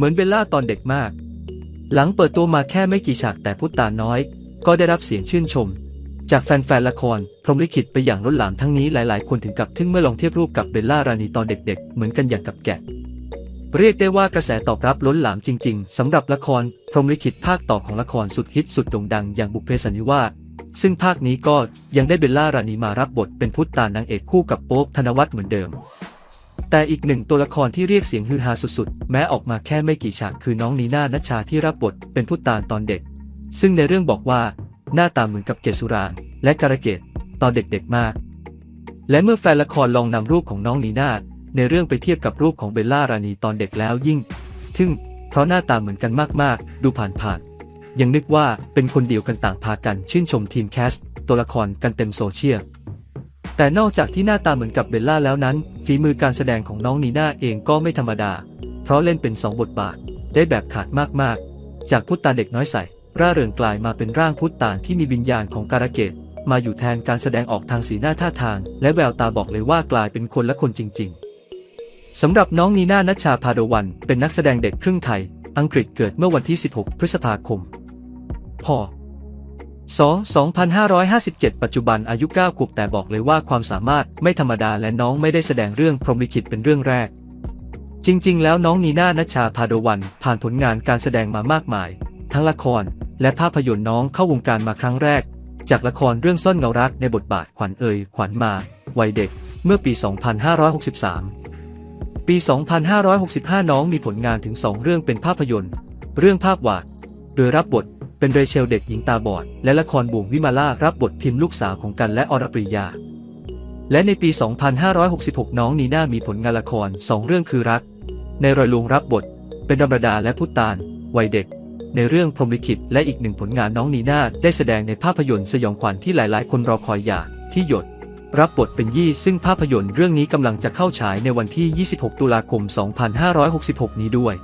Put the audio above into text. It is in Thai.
เหมือนเบลล่าตอนเด็กมาก หลังเปิดตัวมาแค่ไม่กี่ฉากแต่พุทธาน้อย ก็ได้รับเสียงชื่นชม จากแฟนๆละคร พรหมลิขิตไปอย่างล้นหลามทั้งนี้หลายๆ คนถึงกับทึ่งเมื่อลองเทียบรูปกับเบลล่ารานีตอนเด็ก ๆ เหมือนกันอย่างกับแกะเรียกได้ว่ากระแสตอบรับล้นหลามจริง ๆ สำหรับละคร พรหมลิขิตภาคต่อของละครสุดฮิตสุดโด่งดังอย่างบุพเพสันนิวาสซึ่งภาคนี้ก็ยังได้เบลล่ารานีมารับบทเป็นพุทธานางเอกคู่กับโป๊ปธนวัฒน์เหมือนเดิม แต่อีกหนึ่งตัวละครที่เรียกเสียงฮือฮาสุดๆ แม้ออกมาแค่ไม่กี่ฉากคือน้องนีน่านัชชาที่รับบทเป็นพุทธานตอนเด็ก ซึ่งในเรื่องบอกว่า หน้าตาเหมือนกับเกสุรางและการะเกดตอนเด็กๆมาก และเมื่อแฟนละครลองนำรูปของน้องนีน่าในเรื่องไปเทียบกับรูปของเบลล่ารานีตอนเด็กแล้วยิ่ง ทึ่ง เพราะหน้าตาเหมือนกันมากๆ ดูผ่านๆยังนึกว่าเป็นคนเดียวกันต่างพากันชื่นชมทีมแคสต์ตัวละครกันเต็มโซเชียล แต่นอกจากที่หน้าตาเหมือนกับเบลล่าแล้วนั้น ฝีมือการแสดงของน้องนีน่าเองก็ไม่ธรรมดา เพราะเล่นเป็นสองบทบาท ได้แบบขาดมากๆ จากพุทธตาเด็กน้อยใส ร่าเริงกลายมาเป็นร่างพุทธตานที่มีวิญญาณของการะเกดมาอยู่แทนการแสดงออกทางสีหน้าท่าทาง และแววตาบอกเลยว่ากลายเป็นคนละคนจริง ๆสำหรับน้องนีน่านัชชาพาโดวัน เป็นนักแสดงเด็กครึ่งไทย อังกฤษเกิดเมื่อวันที่ 16 พฤษภาคม พ. ศ.2557 ปัจจุบันอายุ 9 ขวบแต่บอกเลยว่าความสามารถไม่ธรรมดาและน้องไม่ได้แสดงเรื่องพรหมลิขิตเป็นเรื่องแรก จริง ๆ แล้วน้องนีน่านัชชาพาโดวัน ผ่านผลงานการแสดงมามากมาย ทั้งละคร และภาพยนตร์น้องเข้าวงการมาครั้งแรก จากละครเรื่องซ่อนเงารักในบทบาทขวัญเอ่ยขวัญมาวัยเด็ก เมื่อปี 2563 ปี 2565 น้องมีผลงานถึง 2 เรื่องเป็นภาพยนตร์ เรื่องภาพวาดโดยรับบท เป็นเรเชลเด็กหญิงตาบอด และละครบ่วงวิมาล่ารับบทพิมพ์ลูกสาวของกันและอรปริยา และในปี 2566 น้องนีน่ามีผลงานละคร 2 เรื่องคือรัก ในรอยลวงรับบท เป็นดำรดาและพุตตานวัยเด็ก ในเรื่องพรหมลิขิตและอีกหนึ่งผลงานน้องนีน่าได้แสดงในภาพยนตร์สยองขวัญที่หลาย ๆ คนรอคอยอยากที่หยดรับบทเป็นยี่ซึ่งภาพยนตร์เรื่องนี้กำลังจะเข้าฉายในวันที่ 26 ตุลาคม 2566 นี้ด้วย